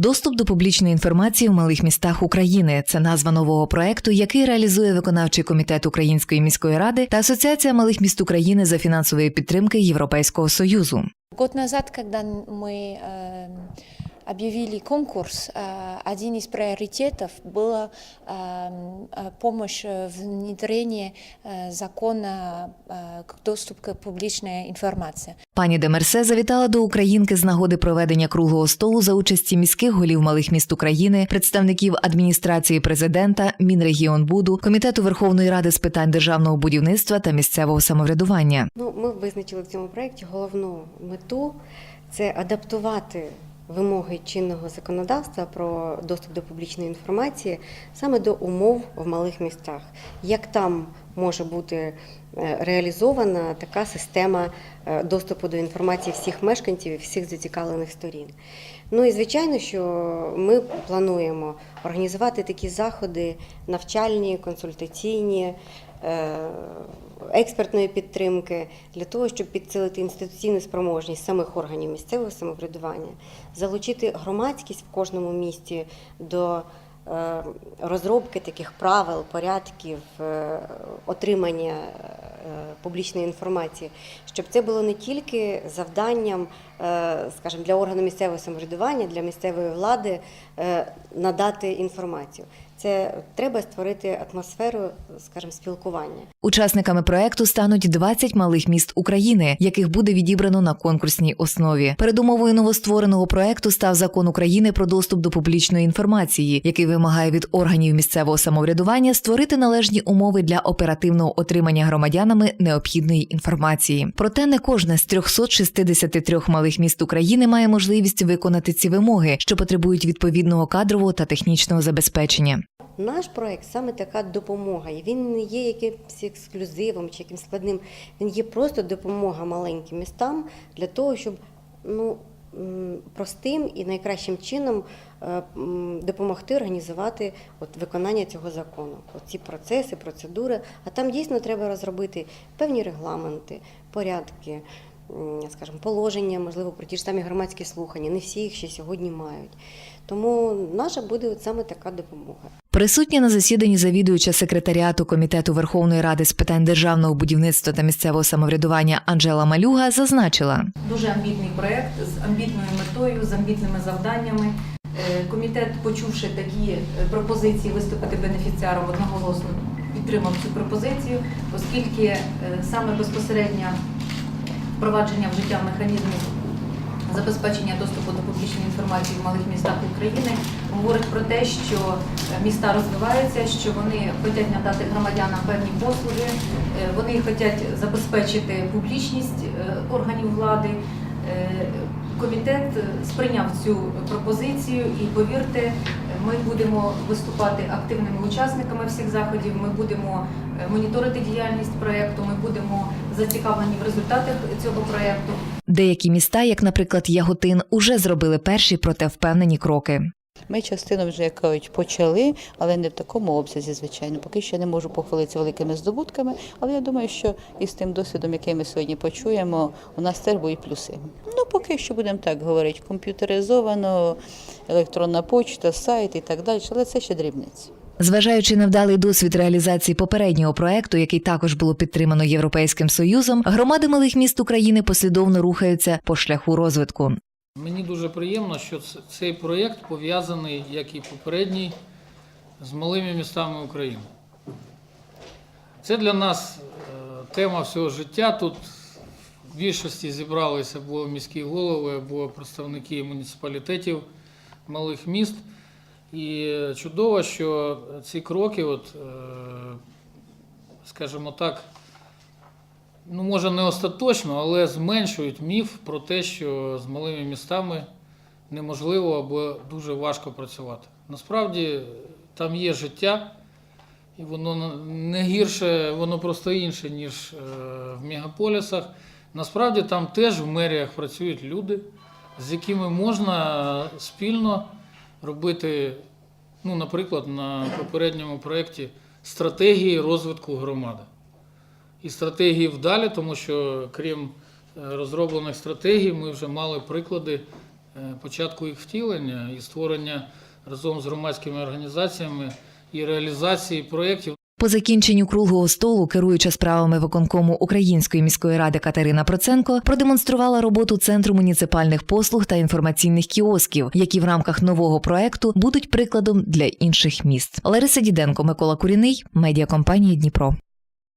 Доступ до публічної інформації в малих містах України це назва нового проекту, який реалізує виконавчий комітет Української міської ради та Асоціація малих міст України за фінансової підтримки Європейського союзу. Год назад, коли ми объявили конкурс, э, один из приоритетов была э, э, помощь в внедрении э, закона э, к доступу к публичной информации. Пані Демерсе завітала до Українки з нагоди проведення круглого столу за участі міських голів малих міст України, представників адміністрації президента, Мінрегіонбуду, комітету Верховної Ради з питань державного будівництва та місцевого самоврядування. Ну, ми визначили в цьому проєкті головну мету це адаптувати вимоги чинного законодавства про доступ до публічної інформації саме до умов в малих містах. Як там може бути е, реалізована така система е, доступу до інформації всіх мешканців і всіх зацікавлених сторін. Ну і звичайно, що ми плануємо організувати такі заходи навчальні, консультаційні. Експертної підтримки для того, щоб підсилити інституційну спроможність самих органів місцевого самоврядування, залучити громадськість в кожному місті до е, розробки таких правил, порядків, е, отримання е, публічної інформації, щоб це було не тільки завданням, скажімо, для органу місцевого самоврядування, для місцевої влади надати інформацію. Це треба створити атмосферу, скажімо, спілкування. Учасниками проекту стануть 20 малих міст України, яких буде відібрано на конкурсній основі. Передумовою новоствореного проекту став закон України про доступ до публічної інформації, який вимагає від органів місцевого самоврядування створити належні умови для оперативного отримання громадянами необхідної інформації. Проте не кожне з 363 малих міст України має можливість виконати ці вимоги, що потребують відповідного кадрового та технічного забезпечення. Наш проект саме така допомога. І він не є якимось ексклюзивом чи якимсь складним. Він є просто допомога маленьким містам для того, щоб ну, простим і найкращим чином е, допомогти організувати от, виконання цього закону. Ці процеси, процедури. А там дійсно треба розробити певні регламенти, порядки. Скажімо, положення, можливо, про ті ж самі громадські слухання. Не всі їх ще сьогодні мають. Тому наша буде от саме така допомога. Присутня на засіданні завідуюча секретаріату комітету Верховної Ради з питань державного будівництва та місцевого самоврядування Анжела Малюга зазначила. Дуже амбітний проект з амбітною метою, з амбітними завданнями. Е, Комітет, почувши такі е, пропозиції виступити бенефіціаром, одноголосно підтримав цю пропозицію, оскільки е, саме безпосередньо впровадження в життя механізмів забезпечення доступу до публічної інформації в малих містах України говорить про те, що е, міста розвиваються, що вони хочуть надати громадянам певні послуги, е, вони хочуть забезпечити публічність е, органів влади. Комітет сприйняв цю пропозицію і повірте, ми будемо виступати активними учасниками всіх заходів. Ми будемо е, моніторити діяльність проєкту. Ми будемо зацікавлені в результатах цього проєкту. Деякі міста, як, наприклад, Яготин, уже зробили перші проте впевнені кроки. Ми частину вже як кажуть, почали, але не в такому обсязі, звичайно. Поки що не можу похвалитися великими здобутками, але я думаю, що із тим досвідом, який ми сьогодні почуємо, у нас теж будуть плюси. Поки що будемо так говорити, комп'ютеризовано, електронна почта, сайт і так далі, але це ще дрібниці. Зважаючи на вдалий досвід реалізації попереднього проекту, який також було підтримано Європейським Союзом, громади малих міст України послідовно рухаються по шляху розвитку. Мені дуже приємно, що цей проєкт пов'язаний, як і попередній, з малими містами України. Це для нас е, тема всього життя. Тут в більшості зібралися або міські голови, або представники муніципалітетів малих міст. І чудово, що ці кроки, от, е, скажімо так, ну, може, не остаточно, але зменшують міф про те, що з малими містами неможливо або дуже важко працювати. Насправді там є життя, і воно не гірше, воно просто інше, ніж е, в мегаполісах. Насправді там теж в меріях працюють люди, з якими можна спільно робити, ну, наприклад, на попередньому проєкті стратегії розвитку громади і стратегії вдалі, тому що крім е, розроблених стратегій, ми вже мали приклади початку їх втілення і створення разом з громадськими організаціями і реалізації проєктів. По закінченню круглого столу, керуюча справами виконкому Української міської ради Катерина Проценко продемонструвала роботу центру муніципальних послуг та інформаційних кіосків, які в рамках нового проекту будуть прикладом для інших міст. Лариса Діденко, Микола Куріний, медіакомпанія Дніпро.